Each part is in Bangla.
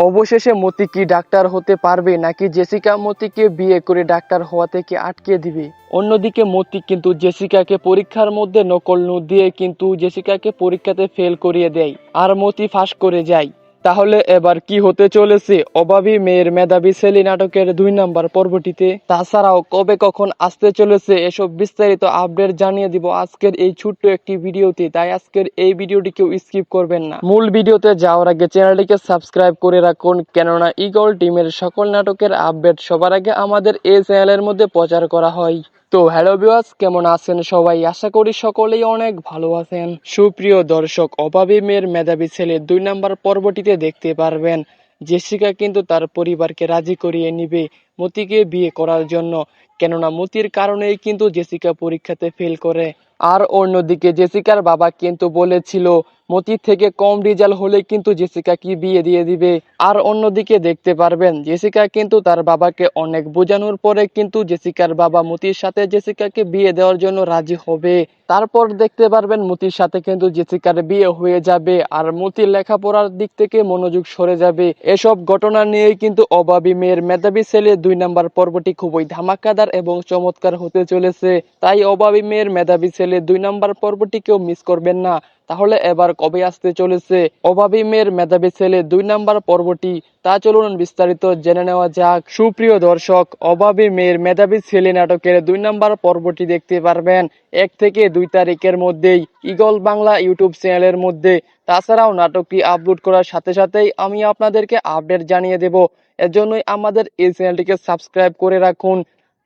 অবশেষে মতি কি ডাক্তার হতে পারবে নাকি জেসিকা মতিকে বিয়ে করে ডাক্তার হওয়া থেকে আটকে দিবে? অন্যদিকে মতি কিন্তু জেসিকাকে পরীক্ষার মধ্যে নকল দিয়ে কিন্তু জেসিকাকে পরীক্ষাতে ফেল করিয়ে দেয়। আর মতি ফাঁস করে যায়। তাহলে এবার কি হতে চলেছে? অভাবী মেয়ের মেধাবী ছেলে নাটকের দুই নাম্বার পর্বটিতে। তাছাড়াও কবে কখন আসতে চলেছে, এসব বিস্তারিত আপডেট জানিয়ে দিব আজকের এই ছোট্ট একটি ভিডিওতে। তাই আজকের এই ভিডিওটি কেউ স্কিপ করবেন না। মূল ভিডিওতে যাওয়ার আগে চ্যানেলটিকে সাবস্ক্রাইব করে রাখুন। কেননা ইগল টিমের সকল নাটকের আপডেট সবার আগে আমাদের এই চ্যানেলের মধ্যে প্রচার করা হয়। তো হ্যালো বিওয়াস কেমন আছেন সবাই? আশা করি সকলেই অনেক ভালো আছেন। সুপ্রিয় দর্শক, অভাবী মেয়ের মেধাবী ছেলে দুই নাম্বার পর্বটিতে দেখতে পারবেন। জেসিকা কিন্তু তার পরিবারকে রাজি করিয়ে নিবে। মতিকে বিয়ে করার জন্য। কেননা মতির কারণেই কিন্তু জেসিকা পরীক্ষাতে ফেল করে। আর অন্যদিকে জেসিকার বাবা কিন্তু বলেছিল, মতি থেকে কম রেজাল্ট হলে কিন্তু জেসিকা কি বিয়ে দিয়ে দিবে। আর অন্যদিকে দেখতে পারবেন, জেসিকা কিন্তু তার বাবাকে অনেক বোঝানোর পরে কিন্তু জেসিকার বাবা মতির সাথে জেসিকাকে বিয়ে দেওয়ার জন্য রাজি হবে। তারপর দেখতে পারবেন, মতির সাথে কিন্তু জেসিকার বিয়ে হয়ে যাবে আর মতির লেখাপড়ার দিক থেকে মনোযোগ সরে যাবে। এসব ঘটনা নিয়েই কিন্তু অভাবী মেয়ের মেধাবী ছেলে দুই নাম্বার পর্বটি খুবই ধামাকাদার এবং চমৎকার হতে চলেছে। তাই অভাবী মেয়ের মেধাবী ছেলে দুই নাম্বার পর্বটি কেউ মিস করবেন না। তাহলে এবার কবে আসতে চলেছে? অভাবী মেয়ের মেধাবী ছেলে দুই নাম্বার পর্বটি। তা চলুন বিস্তারিত জেনে নেওয়া যাক। সুপ্রিয় দর্শক, অভাবী মেয়ের মেধাবী ছেলে নাটকের দুই নাম্বার পর্বটি দেখতে পারবেন এক থেকে দুই তারিখের মধ্যেই ইগল বাংলা ইউটিউব চ্যানেলের মধ্যে। তাছাড়াও নাটকটি আপলোড করার সাথে সাথেই আমি আপনাদেরকে আপডেট জানিয়ে দেব। এজন্যই আমাদের এই চ্যানেলটিকে সাবস্ক্রাইব করে রাখুন।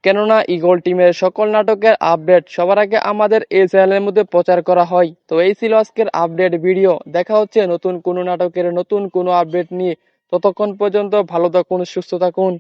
কেননা ইগল টিমের সকল নাটকের আপডেট সবার আগে আমাদের এই চ্যানেলের মধ্যে প্রচার করা হয়। তো এই ছিল আজকের আপডেট ভিডিও। দেখা হচ্ছে নতুন কোনো নাটকের নতুন কোনো আপডেট নিয়ে। ততক্ষণ পর্যন্ত ভালো থাকুন, সুস্থ থাকুন।